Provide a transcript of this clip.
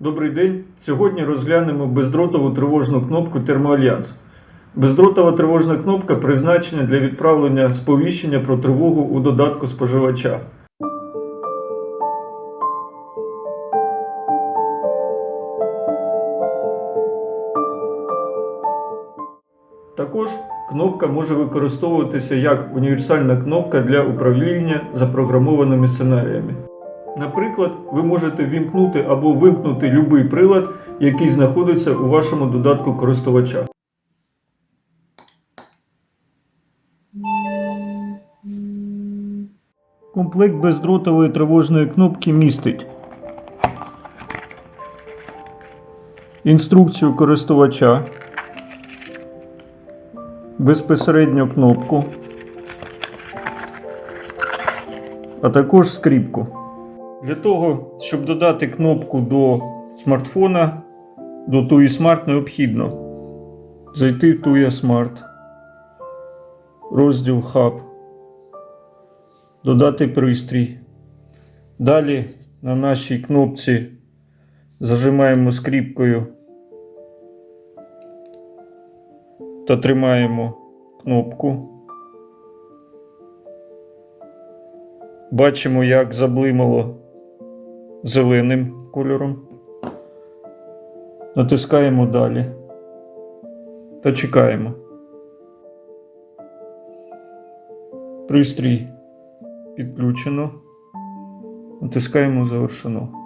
Добрий день. Сьогодні розглянемо бездротову тривожну кнопку Термоальянс. Бездротова тривожна кнопка призначена для відправлення сповіщення про тривогу у додатку споживача. Також кнопка може використовуватися як універсальна кнопка для управління запрограмованими сценаріями. Наприклад, ви можете вімкнути або вимкнути будь-який прилад, який знаходиться у вашому додатку користувача. Комплект бездротової тривожної кнопки містить інструкцію користувача, безпосередньо кнопку, а також скріпку. Для того, щоб додати кнопку до смартфона, до TUI Smart необхідно зайти в TUI Smart, розділ Hub, додати пристрій. Далі на нашій кнопці зажимаємо скріпкою та тримаємо кнопку. Бачимо, як заблимало зеленим кольором. Натискаємо далі та чекаємо. Пристрій підключено. Натискаємо завершено.